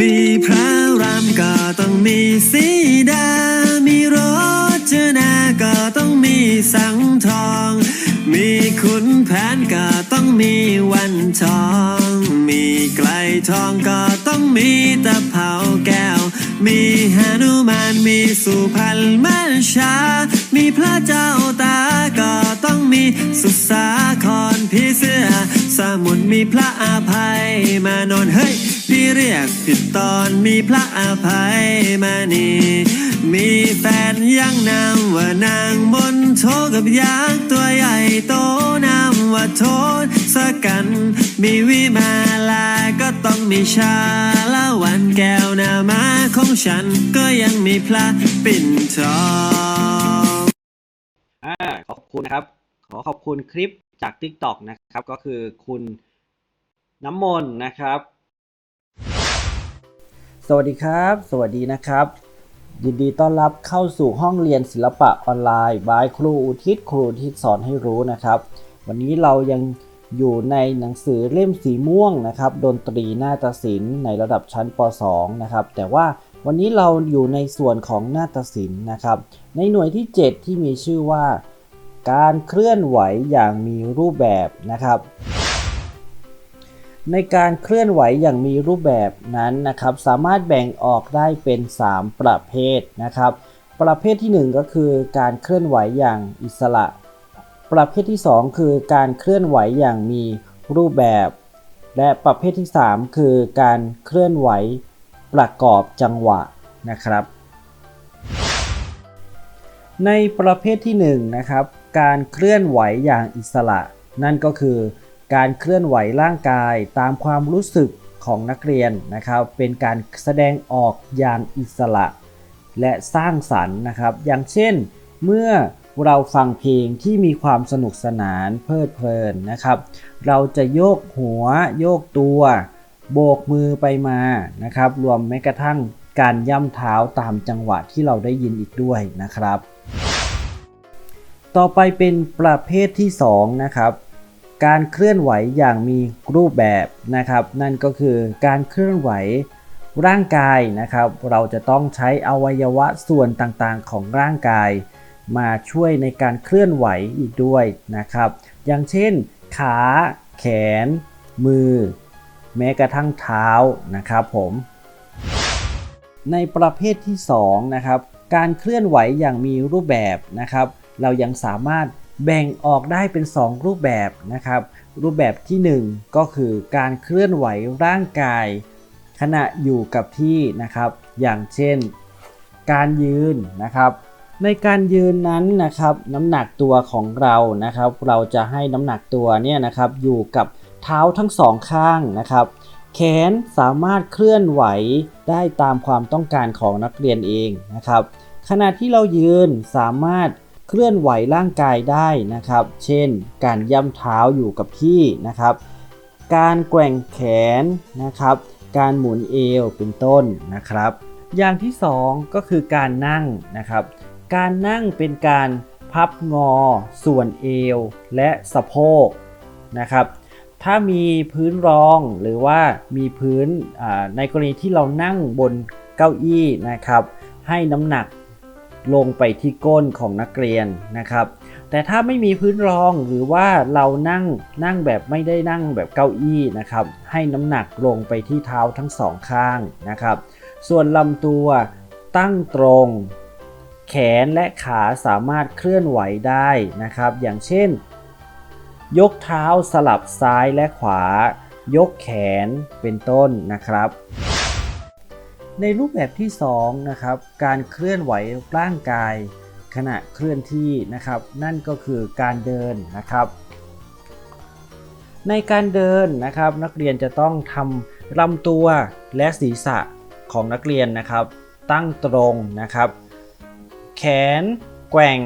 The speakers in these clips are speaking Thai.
มีพระรามก็ต้องมีสีดา มีรจนาก็ต้องมีสังทอง มีขุนแผนก็ต้องมีวันทอง มีไกลทองก็ต้องมีตะเภาแก้ว มีหนุมานมีสุพรรณมาชา มีพระเจ้าตาก็ต้องมีสุสา มีพระอาภัยมานอนเฮ้ยพี่เรียกผิดตอนมีพระอาภัยมานีมีแฟนยังนามว่านางบนโทกับยักษ์ตัวใหญ่โตนามว่าโทษสกัน มีวิมาลาก็ต้องมีชาละวันแก้วนามาของฉันก็ยังมีพระปิ่นทองอ่าขอบคุณนะครับ ขอขอบคุณคลิปจาก TikTok นะครับ ก็คือคุณ น้ำมนต์นะครับ สวัสดีครับ สวัสดีนะครับ ยินดีต้อนรับเข้าสู่ห้องเรียนศิลปะออนไลน์บายครูอุทิศครูอุทิศสอนให้รู้นะครับ วันนี้เรายังอยู่ในหนังสือเล่มสีม่วงนะครับดนตรีนาฏศิลป์ในระดับชั้นป .2 นะครับ แต่ว่าวันนี้เราอยู่ในส่วนของนาฏศิลป์นะครับ ในหน่วยที่ 7 ที่มีชื่อว่า การเคลื่อนไหวอย่างมีรูปแบบนะครับ ในการเคลื่อนไหวอย่างมีรูปแบบนั้นนะครับ สามารถแบ่งออกได้เป็น 3 ประเภทนะครับ ประเภทที่ 1 ก็คือการเคลื่อนไหวอย่างอิสระ ประเภทที่ 2 คือการเคลื่อนไหวอย่างมีรูปแบบ และประเภทที่ 3 คือการเคลื่อนไหวประกอบจังหวะนะครับ ในประเภทที่1นะครับการเคลื่อนไหวอย่างอิสระ นั่นก็คือ การเคลื่อนไหวร่างกายตามความรู้สึกของนักเรียนนะครับ เป็นการแสดงออกอย่างอิสระ และสร้างสรรค์นะครับ อย่างเช่น เมื่อเราฟังเพลงที่มีความสนุกสนานเพลิดเพลินนะครับ เราจะโยกหัว โยกตัว โบกมือไปมานะครับ รวมแม้กระทั่งการย่ำเท้าตามจังหวะที่เราได้ยินอีกด้วยนะครับ ต่อไปเป็นประเภทที่2นะครับ การเคลื่อนไหวอย่างมีรูปแบบนะครับ นั่นก็คือการเคลื่อนไหวร่างกายนะครับ เราจะต้องใช้อวัยวะส่วนต่างๆของร่างกาย มาช่วยในการเคลื่อนไหวอีกด้วยนะครับ อย่างเช่น ขา แขน มือ แม้กระทั่งเท้านะครับผมในประเภทที่2นะครับการเคลื่อนไหวอย่างมีรูปแบบนะครับ เรายังสามารถ แบ่งออกได้เป็น 2 รูปแบบนะครับ รูปแบบที่ 1 ก็คือการเคลื่อนไหวร่างกาย ขณะอยู่กับที่นะครับ อย่างเช่น การยืนนะครับ ในการยืนนั้นนะครับ น้ำหนักตัวของเรานะครับ เราจะให้น้ำหนักตัวเนี่ยนะครับอยู่กับเท้าทั้งสองข้างนะครับ แขนสามารถเคลื่อนไหวได้ตามความต้องการของนักเรียนเองนะครับ ขณะที่เรายืนสามารถ เคลื่อนไหวร่างกายได้นะครับ เช่น การย่ำเท้าอยู่กับที่นะครับ การแกว่งแขนนะครับ การหมุนเอวเป็นต้นนะครับ อย่างที่สองก็คือการนั่งนะครับ การนั่งเป็นการพับงอ ส่วนเอวและสะโพกนะครับ ถ้ามีพื้นรองหรือว่ามีพื้นในกรณีที่เรานั่งบนเก้าอี้นะครับ ให้น้ำหนัก ลงไปที่ก้นของนักเรียนนะครับ แต่ถ้าไม่มีพื้นรองหรือว่าเรานั่งนั่งแบบไม่ได้นั่งแบบเก้าอี้นะครับ ให้น้ำหนักลงไปที่เท้าทั้งสองข้างนะครับ ส่วนลำตัวตั้งตรง แขนและขาสามารถเคลื่อนไหวได้นะครับ อย่างเช่น ยกเท้าสลับซ้ายและขวา ยกแขนเป็นต้นนะครับ ในรูปแบบที่ 2 นะครับ การเคลื่อนไหวร่างกาย ขณะเคลื่อนที่นะครับ นั่นก็คือการเดินนะครับ ในการเดินนะครับ นักเรียนจะต้องทำลำตัวและศีรษะของนักเรียนนะครับ ตั้งตรงนะครับ แขน แกว่ง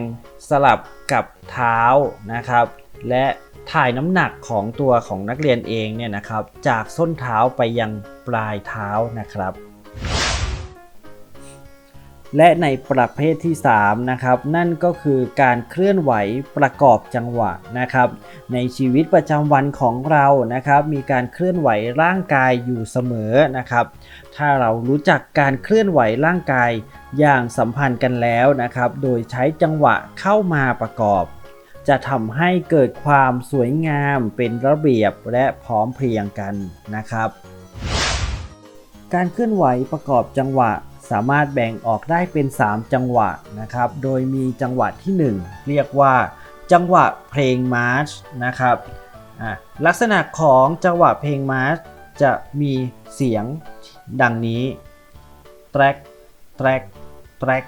สลับกับเท้านะครับ และถ่ายน้ำหนักของตัวของนักเรียนเองเนี่ยนะครับ จากส้นเท้าไปยังปลายเท้านะครับ และในประเภทที่ 3 นะครับ นั่นก็คือการเคลื่อนไหวประกอบจังหวะนะครับ ในชีวิตประจำวันของเรานะครับ มีการเคลื่อนไหวร่างกายอยู่เสมอนะครับ ถ้าเรารู้จักการเคลื่อนไหวร่างกายอย่างสัมพันธ์กันแล้วนะครับ โดยใช้จังหวะเข้ามาประกอบ จะทำให้เกิดความสวยงามเป็นระเบียบและพร้อมเพรียงกันนะครับ การเคลื่อนไหวประกอบจังหวะ สามารถแบ่งออกได้เป็น 3 จังหวะนะครับ โดยมีจังหวะที่ 1 เรียกว่า จังหวะเพลงมาร์ชนะครับลักษณะของจังหวะเพลงมาร์ชจะมีเสียงดังนี้ แทร็ก แทร็ก แทร็ก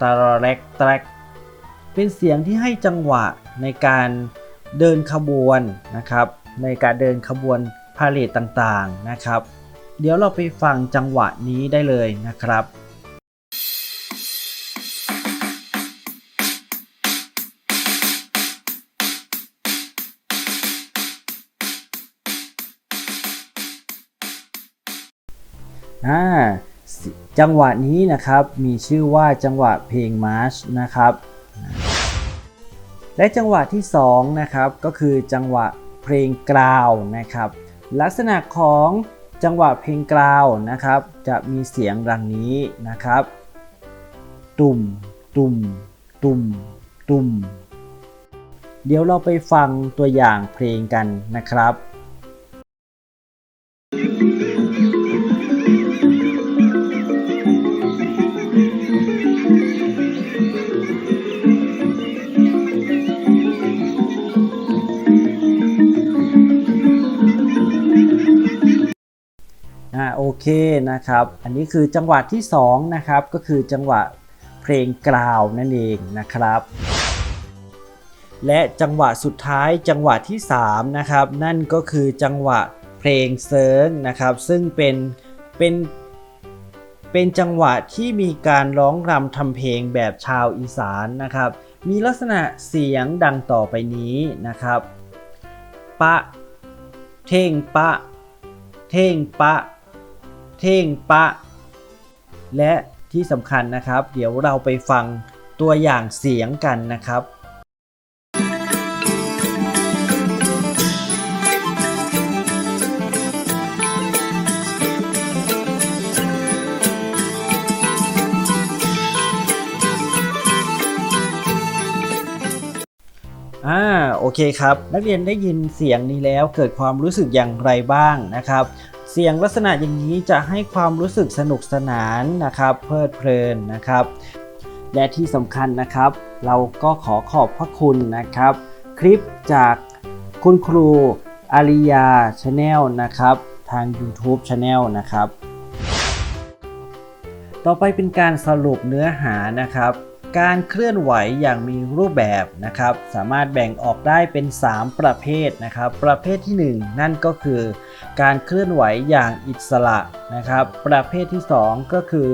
ตะแรกแทร็ก เป็นเสียงที่ให้จังหวะในการเดินขบวนนะครับ ในการเดินขบวนพาเลทต่างๆนะครับ เดี๋ยวเราไปฟังจังหวะนี้ได้เลยนะครับอ่าจังหวะนี้นะครับมีชื่อว่าจังหวะเพลงมาร์ชนะครับ และจังหวะที่2นะครับก็คือจังหวะเพลงกราวนะครับ ลักษณะของ จังหวะเพลงกราวนะครับ จะมีเสียงดังนี้นะครับ ตุ่ม ตุ่ม ตุ่ม ตุ่ม เดี๋ยวเราไปฟังตัวอย่างเพลงกันนะครับ โอเคนะครับ อันนี้คือจังหวะที่2นะครับก็คือจังหวะเพลงกราวนั่นเองนะครับ และจังหวะสุดท้ายจังหวะที่3นะครับนั่นก็คือจังหวะเพลงเซิร์งนะครับซึ่งเป็นเป็นเป็นจังหวะที่มีการร้องรำทำเพลงแบบชาวอีสานนะครับ มีลักษณะเสียงดังต่อไปนี้นะครับ ปะ เท่งปะ เท่งปะ เท่งปะ และที่สำคัญนะครับ เดี๋ยวเราไปฟังตัวอย่างเสียงกันนะครับอ่าโอเคครับ นักเรียนได้ยินเสียงนี้แล้วเกิดความรู้สึกอย่างไรบ้างนะครับ เสียงลักษณะอย่างนี้จะให้ความรู้สึกสนุกสนานนะครับเพลิดเพลินนะครับ และที่สำคัญนะครับ เราก็ขอขอบพระคุณนะครับ คลิปจากคุณครูอาริยาชาแนลนะครับทาง YouTube Channel นะครับ ต่อไปเป็นการสรุปเนื้อหานะครับ การเคลื่อนไหวอย่างมีรูปแบบนะครับ สามารถแบ่งออกได้เป็น 3 ประเภทนะครับ ประเภทที่ 1 นั่นก็คือ การเคลื่อนไหวอย่างอิสระนะครับ ประเภทที่ 2 ก็คือ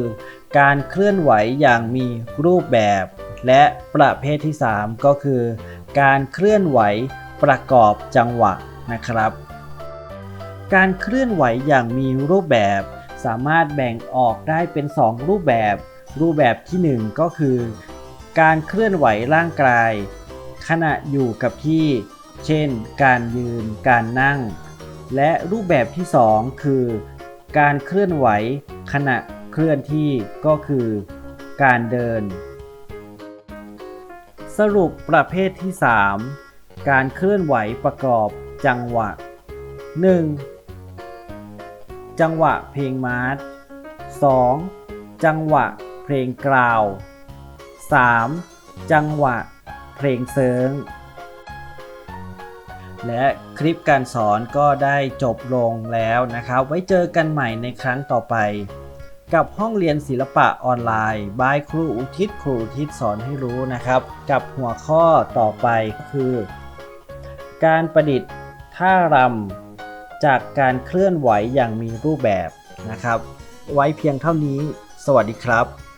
การเคลื่อนไหวอย่างมีรูปแบบ และประเภทที่ 3 ก็คือ การเคลื่อนไหวประกอบจังหวะนะครับ การเคลื่อนไหวอย่างมีรูปแบบ สามารถแบ่งออกได้เป็น 2 รูปแบบรูปแบบทีหนึ่1 ก็คือ การเคลื่อนไหวร่างกาย ขณะอยู่กับที่ เช่น การยืน การนั่ง และรูปแบบที่ 2 คือ การเคลื่อนไหว ขณะเคลื่อนที่ก็คือ การเดิน สรุปประเภทที่ 3 การเคลื่อนไหวประกอบจังหวะ 1. จังหวะเพลงมาร์ช 2. จังหวะเพลงกราว 3. จังหวะเพลงเซิงและคลิปการสอนก็ได้จบลงแล้วนะครับ ไว้เจอกันใหม่ในครั้งต่อไป กับห้องเรียนศิลปะออนไลน์บายครูอุทิศครูอุทิศสอนให้รู้นะครับ กับหัวข้อต่อไปคือ การประดิษฐ์ท่ารำจากการเคลื่อนไหวอย่างมีรูปแบบนะครับ ไว้เพียงเท่านี้ สวัสดีครับ